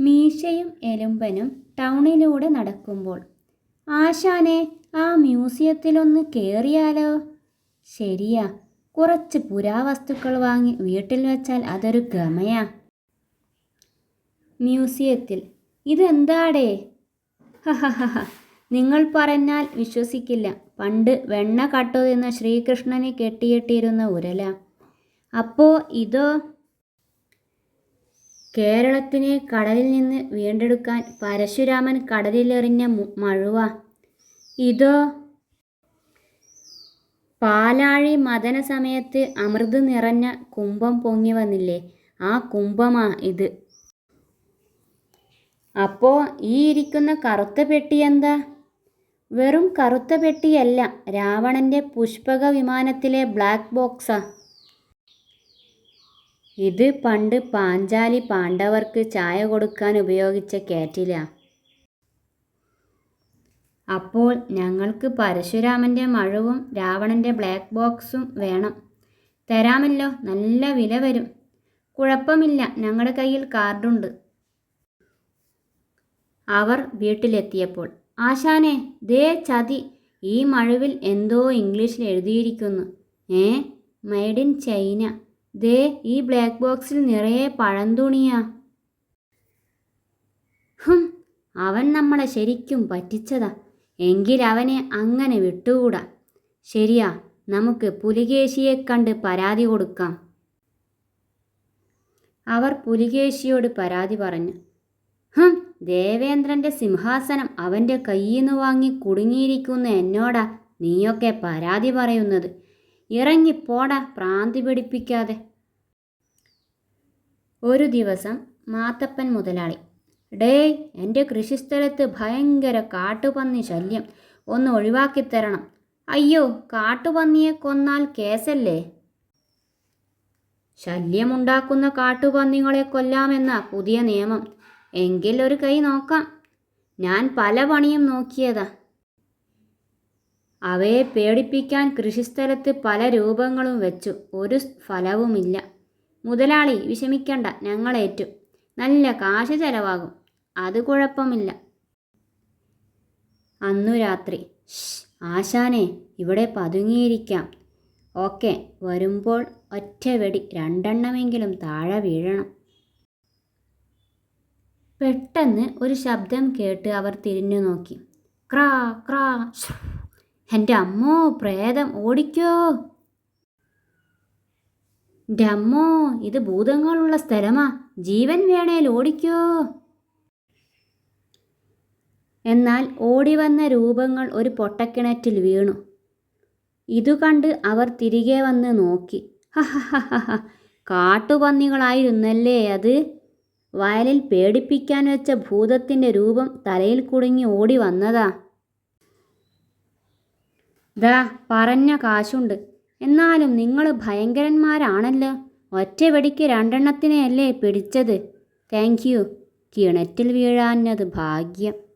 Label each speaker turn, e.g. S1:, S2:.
S1: മീശയും എലുമ്പനും ടൗണിലൂടെ നടക്കുമ്പോൾ ആശാനെ ആ മ്യൂസിയത്തിലൊന്ന് കയറിയാലോ ശരിയാ കുറച്ച് പുരാവസ്തുക്കൾ വാങ്ങി വീട്ടിൽ വെച്ചാൽ അതൊരു ഗമയാ. മ്യൂസിയത്തിൽ ഇതെന്താടേ? ഹഹഹ നിങ്ങൾ പറഞ്ഞാൽ വിശ്വസിക്കില്ല. പണ്ട് വെണ്ണ കട്ടു തിന്ന ശ്രീകൃഷ്ണനെ കെട്ടിയിട്ടിരുന്ന ഉരല. അപ്പോ ഇതോ? കേരളത്തിനെ കടലിൽ നിന്ന് വീണ്ടെടുക്കാൻ പരശുരാമൻ കടലിലെറിഞ്ഞ മഴുവ. ഇതോ? പാലാഴി മദന സമയത്ത് അമൃത് നിറഞ്ഞ കുംഭം പൊങ്ങി വന്നില്ലേ? ആ കുംഭമാ ഇത്. അപ്പോ ഈ ഇരിക്കുന്ന കറുത്ത പെട്ടി എന്താ? വെറും കറുത്ത പെട്ടിയല്ല രാവണന്റെ പുഷ്പക വിമാനത്തിലെ ബ്ലാക്ക് ബോക്സാ. ഇത് പണ്ട് പാഞ്ചാലി പാണ്ഡവർക്ക് ചായ കൊടുക്കാൻ ഉപയോഗിച്ച കേറ്റിലാ. അപ്പോൾ ഞങ്ങൾക്ക് പരശുരാമന്റെ മഴവും രാവണന്റെ ബ്ലാക്ക് ബോക്സും വേണം. തരാമല്ലോ നല്ല വില വരും. കുഴപ്പമില്ല ഞങ്ങളുടെ കയ്യിൽ കാർഡുണ്ട്. അവർ വീട്ടിലെത്തിയപ്പോൾ ആശാനെ ദേ ചതി ഈ മഴവിൽ എന്തോ ഇംഗ്ലീഷിൽ എഴുതിയിരിക്കുന്നു. ഏ മെയ്ഡ് ഇൻ ചൈന. ദേ ഈ ബ്ലാക്ക് ബോക്സിൽ നിറയെ പഴന്തുണിയാ. ഹും അവൻ നമ്മളെ ശരിക്കും പറ്റിച്ചതാ. എങ്കിൽ അവനെ അങ്ങനെ വിട്ടുകൂടാ. ശരിയാ നമുക്ക് പുലികേശിയെ കണ്ട് പരാതി കൊടുക്കാം. അവർ പുലികേശിയോട് പരാതി പറഞ്ഞു. ഹും ദേവേന്ദ്രന്റെ സിംഹാസനം അവന്റെ കയ്യിൽ നിന്ന് വാങ്ങി കുടുങ്ങിയിരിക്കുന്ന എന്നോടാ നീയൊക്കെ പരാതി പറയുന്നത്. ഇറങ്ങിപ്പോടാ പ്രാന്തി പിടിപ്പിക്കാതെ. ഒരു ദിവസം മാത്തപ്പൻ മുതലാളി ഡേ എന്റെ കൃഷിസ്ഥലത്ത് ഭയങ്കര കാട്ടുപന്നി ശല്യം. ഒന്ന് ഒഴിവാക്കിത്തരണം അയ്യോ കാട്ടുപന്നിയെ കൊന്നാൽ കേസല്ലേ? ശല്യമുണ്ടാക്കുന്ന കാട്ടുപന്നികളെ കൊല്ലാമെന്ന പുതിയ നിയമം. എങ്കിൽ ഒരു കൈ നോക്കാം. ഞാൻ പല പണിയും നോക്കിയതാ. അവയെ പേടിപ്പിക്കാൻ കൃഷിസ്ഥലത്ത് പല രൂപങ്ങളും വെച്ചു. ഒരു ഫലവുമില്ല. മുതലാളി വിഷമിക്കണ്ട. ഞങ്ങളേറ്റു നല്ല കാശ് ചെലവാകും. അത് കുഴപ്പമില്ല. അന്നു രാത്രി. ആശാനെ ഇവിടെ പതുങ്ങിയിരിക്കാം. ഓക്കെ വരുമ്പോൾ ഒറ്റ വെടി രണ്ടെണ്ണമെങ്കിലും താഴെ വീഴണം. പെട്ടെന്ന് ഒരു ശബ്ദം കേട്ട് അവർ തിരിഞ്ഞു നോക്കി. ക്രാ ക്രാ. എന്റെ അമ്മോ പ്രേതം ഓടിക്കോ. എന്റെ അമ്മോ ഇത് ഭൂതങ്ങളുള്ള സ്ഥലമാ. ജീവൻ വേണേൽ ഓടിക്കോ. എന്നാൽ ഓടി വന്ന രൂപങ്ങൾ ഒരു പൊട്ടക്കിണറ്റിൽ വീണു. ഇതു കണ്ട് അവർ തിരികെ വന്ന് നോക്കി. കാട്ടുപന്നികളായിരുന്നല്ലേ അത്? വയലിൽ പേടിപ്പിക്കാൻ വെച്ച ഭൂതത്തിന്റെ രൂപം തലയിൽ കുടുങ്ങി ഓടി വന്നതാ. ദാ പറഞ്ഞ കാശുണ്ട്. എന്നാലും നിങ്ങൾ ഭയങ്കരന്മാരാണല്ലോ. ഒറ്റ വെടിക്ക് രണ്ടെണ്ണത്തിനെയല്ലേ പിടിച്ചത്? താങ്ക് യു കിണറ്റിൽ വീഴാഞ്ഞത് ഭാഗ്യം.